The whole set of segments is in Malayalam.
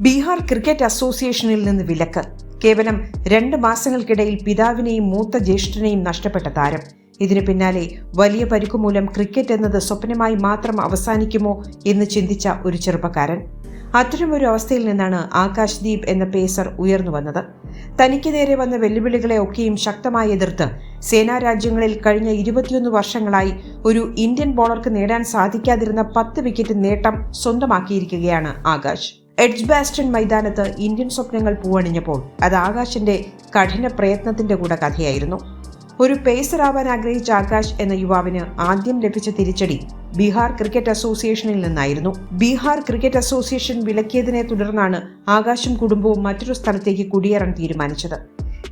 ബീഹാർ ക്രിക്കറ്റ് അസോസിയേഷനിൽ നിന്ന് വിലക്ക്. കേവലം രണ്ട് മാസങ്ങൾക്കിടയിൽ പിതാവിനെയും മൂത്ത ജ്യേഷ്ഠനെയും നഷ്ടപ്പെട്ട താരം. ഇതിനു പിന്നാലെ വലിയ പരിക്കുമൂലം ക്രിക്കറ്റ് എന്നത് സ്വപ്നമായി മാത്രം അവസാനിക്കുമോ എന്ന് ചിന്തിച്ച ഒരു ചെറുപ്പക്കാരൻ. അത്തരമൊരു അവസ്ഥയിൽ നിന്നാണ് ആകാശ് ദീപ് എന്ന പേസർ ഉയർന്നു വന്നത്. തനിക്ക് നേരെ വന്ന വെല്ലുവിളികളെ ഒക്കെയും ശക്തമായി എതിർത്ത് സേനാ രാജ്യങ്ങളിൽ കഴിഞ്ഞ ഇരുപത്തിയൊന്ന് വർഷങ്ങളായി ഒരു ഇന്ത്യൻ ബോളർക്ക് നേടാൻ സാധിക്കാതിരുന്ന പത്ത് വിക്കറ്റ് നേട്ടം സ്വന്തമാക്കിയിരിക്കുകയാണ് ആകാശ്. എഡ്ജ് ബാസ്റ്റൺ മൈതാനത്ത് ഇന്ത്യൻ സ്വപ്നങ്ങൾ പൂവണിഞ്ഞപ്പോൾ അത് ആകാശിന്റെ കഠിന പ്രയത്നത്തിന്റെ കൂടെ കഥയായിരുന്നു. ഒരു പേസർ ആവാൻ ആഗ്രഹിച്ച ആകാശ് എന്ന യുവാവിന് ആദ്യം ലഭിച്ച തിരിച്ചടി ബീഹാർ ക്രിക്കറ്റ് അസോസിയേഷനിൽ നിന്നായിരുന്നു. ബീഹാർ ക്രിക്കറ്റ് അസോസിയേഷൻ വിലക്കിയതിനെ തുടർന്നാണ് ആകാശും കുടുംബവും മറ്റൊരു സ്ഥലത്തേക്ക് കുടിയേറാൻ തീരുമാനിച്ചത്.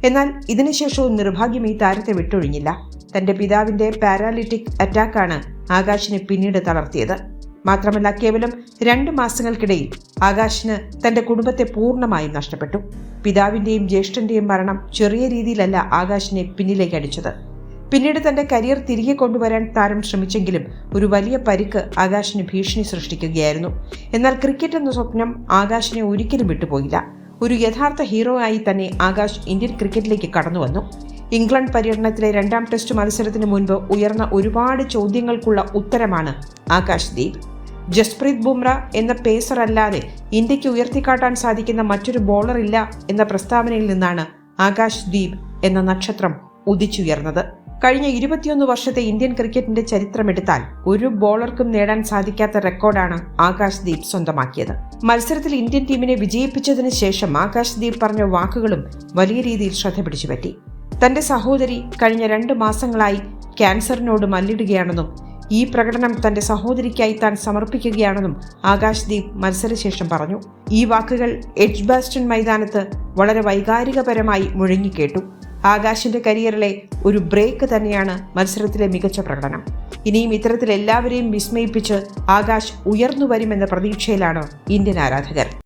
എന്നാൽ ഇതിനുശേഷവും നിർഭാഗ്യം ഈ താരത്തെ വിട്ടൊഴിഞ്ഞില്ല. തന്റെ പിതാവിന്റെ പാരാലിറ്റിക് അറ്റാക്കാണ് ആകാശിനെ പിന്നീട് തളർത്തിയത്. മാത്രമല്ല കേവലം രണ്ട് മാസങ്ങൾക്കിടയിൽ ആകാശിന് തന്റെ കുടുംബത്തെ പൂർണമായും നഷ്ടപ്പെട്ടു. പിതാവിന്റെയും ജ്യേഷ്ഠന്റെയും മരണം ചെറിയ രീതിയിലല്ല ആകാശിനെ പിന്നിലേക്ക് അടിച്ചത്. പിന്നീട് തന്റെ കരിയർ തിരികെ കൊണ്ടുവരാൻ താരം ശ്രമിച്ചെങ്കിലും ഒരു വലിയ പരിക്ക് ആകാശിന് ഭീഷണി സൃഷ്ടിക്കുകയായിരുന്നു. എന്നാൽ ക്രിക്കറ്റ് എന്ന സ്വപ്നം ആകാശിനെ ഒരിക്കലും വിട്ടുപോയില്ല. ഒരു യഥാർത്ഥ ഹീറോ ആയി തന്നെ ആകാശ് ഇന്ത്യൻ ക്രിക്കറ്റിലേക്ക് കടന്നു വന്നു. ഇംഗ്ലണ്ട് പര്യടനത്തിലെ രണ്ടാം ടെസ്റ്റ് മത്സരത്തിന് മുൻപ് ഉയർന്ന ഒരുപാട് ചോദ്യങ്ങൾക്കുള്ള ഉത്തരമാണ് ആകാശ് ദീപ്. ജസ്പ്രീത് ബുംറ എന്ന പേസർ അല്ലാതെ ഇന്ത്യയ്ക്ക് ഉയർത്തിക്കാട്ടാൻ സാധിക്കുന്ന മറ്റൊരു ബോളർ ഇല്ല എന്ന പ്രസ്താവനയിൽ നിന്നാണ് ആകാശ് ദീപ് എന്ന നക്ഷത്രം ഉദിച്ചുയർന്നത്. കഴിഞ്ഞ ഇരുപത്തിയൊന്ന് വർഷത്തെ ഇന്ത്യൻ ക്രിക്കറ്റിന്റെ ചരിത്രമെടുത്താൽ ഒരു ബോളർക്കും നേടാൻ സാധിക്കാത്ത റെക്കോർഡാണ് ആകാശ് ദീപ് സ്വന്തമാക്കിയത്. മത്സരത്തിൽ ഇന്ത്യൻ ടീമിനെ വിജയിപ്പിച്ചതിന് ശേഷം ആകാശ് ദീപ് പറഞ്ഞ വാക്കുകളും വലിയ രീതിയിൽ ശ്രദ്ധ പിടിച്ചുപറ്റി. തന്റെ സഹോദരി കഴിഞ്ഞ രണ്ട് മാസങ്ങളായി ക്യാൻസറിനോട് മല്ലിടുകയാണെന്നും ഈ പ്രകടനം തന്റെ സഹോദരിക്കായി താൻ സമർപ്പിക്കുകയാണെന്നും ആകാശ് ദീപ് മത്സരശേഷം പറഞ്ഞു. ഈ വാക്കുകൾ എഡ്ജ് ബാസ്റ്റൺ മൈതാനത്ത് വളരെ വൈകാരികപരമായി മുഴങ്ങിക്കേട്ടു. ആകാശിന്റെ കരിയറിലെ ഒരു ബ്രേക്ക് തന്നെയാണ് മത്സരത്തിലെ മികച്ച പ്രകടനം. ഇനിയും ഇത്തരത്തിൽ എല്ലാവരെയും വിസ്മയിപ്പിച്ച് ആകാശ് ഉയർന്നു വരുമെന്ന പ്രതീക്ഷയിലാണ് ഇന്ത്യൻ ആരാധകർ.